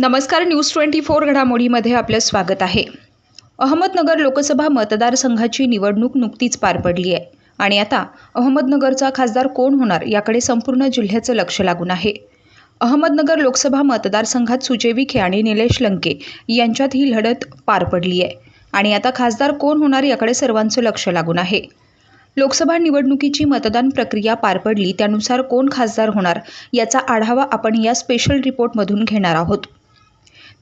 नमस्कार news twenty four घडामोडीमध्ये आपलं स्वागत आहे. अहमदनगर लोकसभा मतदारसंघाची निवडणूक नुकतीच पार पडली आहे. आणि आता अहमदनगरचा खासदार कोण होणार याकडे संपूर्ण जिल्ह्याचं लक्ष लागून आहे. अहमदनगर लोकसभा मतदारसंघात सुजय विखे आणि निलेश लंके यांच्यात ही लढत पार पडली आहे. आणि आता खासदार कोण होणार याकडे सर्वांचं लक्ष लागून आहे. लोकसभा निवडणुकीची मतदान प्रक्रिया पार पडली त्यानुसार कोण खासदार होणार याचा आढावा आपण या स्पेशल रिपोर्टमधून घेणार आहोत.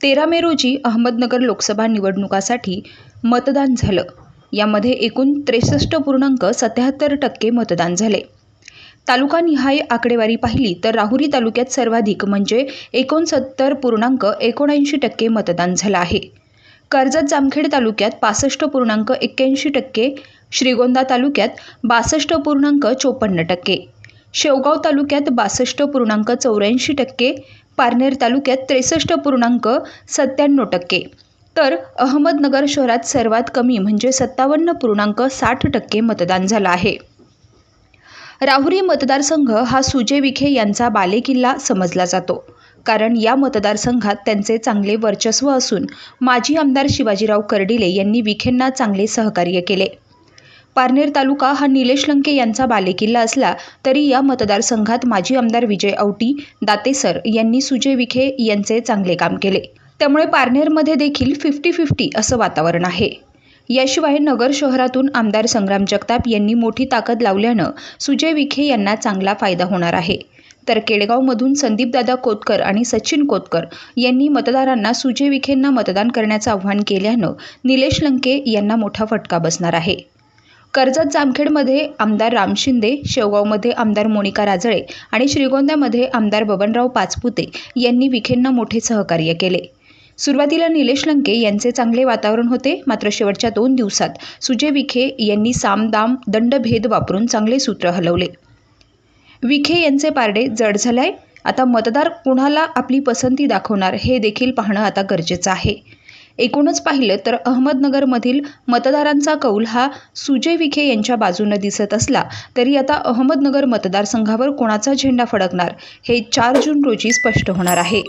तेरा मे रोजी अहमदनगर लोकसभा निवडणुकासाठी मतदान झालं. यामध्ये एकूण त्रेसष्ट पूर्णांक सत्याहत्तर टक्के मतदान झाले. तालुकानिहाय आकडेवारी पाहिली तर राहुरी तालुक्यात सर्वाधिक म्हणजे एकोणसत्तर पूर्णांक एकोणऐंशी टक्के मतदान झालं आहे. कर्जत जामखेड तालुक्यात पासष्ट पूर्णांक एक्क्याऐंशी टक्के श्रीगोंदा तालुक्यात बासष्ट पूर्णांक चोपन्न टक्के शेवगाव तालुक्यात बासष्ट पूर्णांक चौऱ्याऐंशी टक्के पारनेर तालुक्यात त्रेसष्ट पूर्णांक सत्त्याण्णव टक्के. तर अहमदनगर शहरात सर्वात कमी म्हणजे सत्तावन्न पूर्णांक साठ टक्के मतदान झालं आहे. राहुरी मतदारसंघ हा सुजय विखे यांचा बालेकिल्ला समजला जातो. कारण या मतदारसंघात त्यांचे चांगले वर्चस्व असून माजी आमदार शिवाजीराव कर्डिले यांनी विखेंना चांगले सहकार्य केले. पारनेर तालुका हा निलेश लंके यांचा बालेकिल्ला असला तरी या मतदारसंघात माजी आमदार विजय औटी दातेसर यांनी सुजय विखे यांचे चांगले काम केले. त्यामुळे पारनेरमध्ये देखील फिफ्टी फिफ्टी असं वातावरण आहे. याशिवाय नगर शहरातून आमदार संग्राम जगताप यांनी मोठी ताकद लावल्यानं सुजय विखे यांना चांगला फायदा होणार आहे. तर केडगावमधून संदीपदादा कोतकर आणि सचिन कोतकर यांनी मतदारांना सुजय विखेंना मतदान करण्याचं आव्हान केल्यानं निलेश लंके यांना मोठा फटका बसणार आहे. कर्जत जामखेडमध्ये आमदार राम शिंदे शेवगावमध्ये आमदार मोनिका राजळे आणि श्रीगोंद्यामध्ये आमदार बबनराव पाचपुते यांनी विखेंना मोठे सहकार्य केले. सुरुवातीला निलेश लंके यांचे चांगले वातावरण होते मात्र शेवटच्या दोन दिवसात सुजय विखे यांनी सामदाम दंडभेद वापरून चांगले सूत्र हलवले. विखे यांचे पारडे जड झालाय आता मतदार कुणाला आपली पसंती दाखवणार हे देखील पाहणं आता गरजेचं आहे. एकूणच पाहिलं तर अहमदनगरमधील मतदारांचा कौल हा सुजय विखे यांच्या बाजूनं दिसत असला तरी आता अहमदनगर मतदारसंघावर कोणाचा झेंडा फडकणार हे चार जून रोजी स्पष्ट होणार आहे.